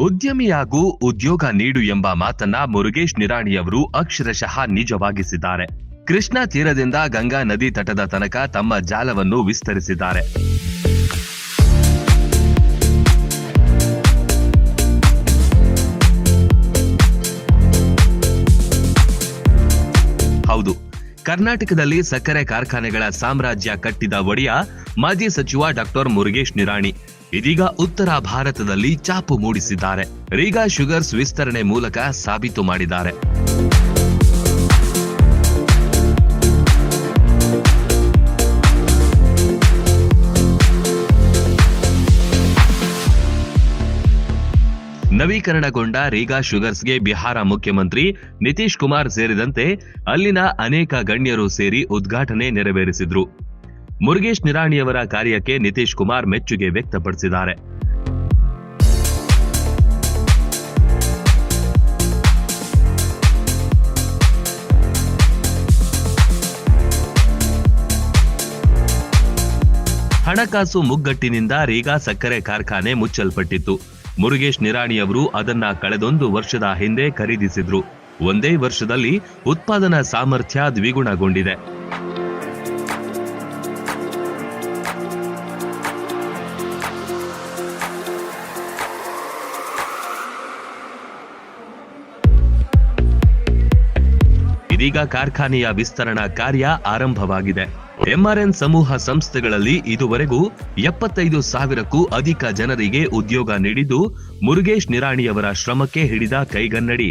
ಉದ್ಯಮಿಯಾಗೂ ಉದ್ಯೋಗ ನೀಡು ಎಂಬ ಮಾತನ್ನ ಮುರುಗೇಶ್ ನಿರಾಣಿಯವರು ಅಕ್ಷರಶಃ ನಿಜವಾಗಿಸಿದ್ದಾರೆ. ಕೃಷ್ಣಾ ತೀರದಿಂದ ಗಂಗಾ ನದಿ ತಟದ ತನಕ ತಮ್ಮ ಜಾಲವನ್ನು ವಿಸ್ತರಿಸಿದ್ದಾರೆ. ಹೌದು ಕರ್ನಾಟಕದಲ್ಲಿ ಸಕ್ಕರೆ ಕಾರ್ಖಾನೆಗಳ ಸಾಮ್ರಾಜ್ಯ ಕಟ್ಟಿದ ಒಡೆಯ ಮಾಜಿ ಸಚಿವ ಡಾಕ್ಟರ್ ಮುರುಗೇಶ್ ನಿರಾಣಿ ಇದೀಗ ಉತ್ತರ ಭಾರತದಲ್ಲಿ ಚಾಪು ಮೂಡಿಸಿದ್ದಾರೆ. ರೀಗಾ ಶುಗರ್ಸ್ ವಿಸ್ತರಣೆ ಮೂಲಕ ಸಾಬೀತು ಮಾಡಿದ್ದಾರೆ. ನವೀಕರಣಗೊಂಡ ರೀಗಾ ಶುಗರ್ಸ್ಗೆ ಬಿಹಾರ ಮುಖ್ಯಮಂತ್ರಿ ನಿತೀಶ್ ಕುಮಾರ್ ಸೇರಿದಂತೆ ಅಲ್ಲಿನ ಅನೇಕ ಗಣ್ಯರು ಸೇರಿ ಉದ್ಘಾಟನೆ ನೆರವೇರಿಸಿದ್ರು. ಮುರುಗೇಶ್ ನಿರಾಣಿಯವರ ಕಾರ್ಯಕ್ಕೆ ನಿತೀಶ್ ಕುಮಾರ್ ಮೆಚ್ಚುಗೆ ವ್ಯಕ್ತಪಡಿಸಿದ್ದಾರೆ. ಹಣಕಾಸು ಮುಗ್ಗಟ್ಟಿನಿಂದ ರೀಗಾ ಸಕ್ಕರೆ ಕಾರ್ಖಾನೆ ಮುಚ್ಚಲ್ಪಟ್ಟಿತ್ತು. ಮುರುಗೇಶ್ ನಿರಾಣಿಯವರು ಅದನ್ನ ಕಳೆದೊಂದು ವರ್ಷದ ಹಿಂದೆ ಖರೀದಿಸಿದ್ರು. ಒಂದೇ ವರ್ಷದಲ್ಲಿ ಉತ್ಪಾದನಾ ಸಾಮರ್ಥ್ಯ ದ್ವಿಗುಣಗೊಂಡಿದೆ. ಇದೀಗ ಕಾರ್ಖಾನೆಯ ವಿಸ್ತರಣಾ ಕಾರ್ಯ ಆರಂಭವಾಗಿದೆ. ಎಂಆರ್ಎನ್ ಸಮೂಹ ಸಂಸ್ಥೆಗಳಲ್ಲಿ ಇದುವರೆಗೂ ಎಪ್ಪತ್ತೈದು ಸಾವಿರಕ್ಕೂ ಅಧಿಕ ಜನರಿಗೆ ಉದ್ಯೋಗ ನೀಡಿದ್ದು ಮುರುಗೇಶ್ ನಿರಾಣಿಯವರ ಶ್ರಮಕ್ಕೆ ಹಿಡಿದ ಕೈಗನ್ನಡಿ.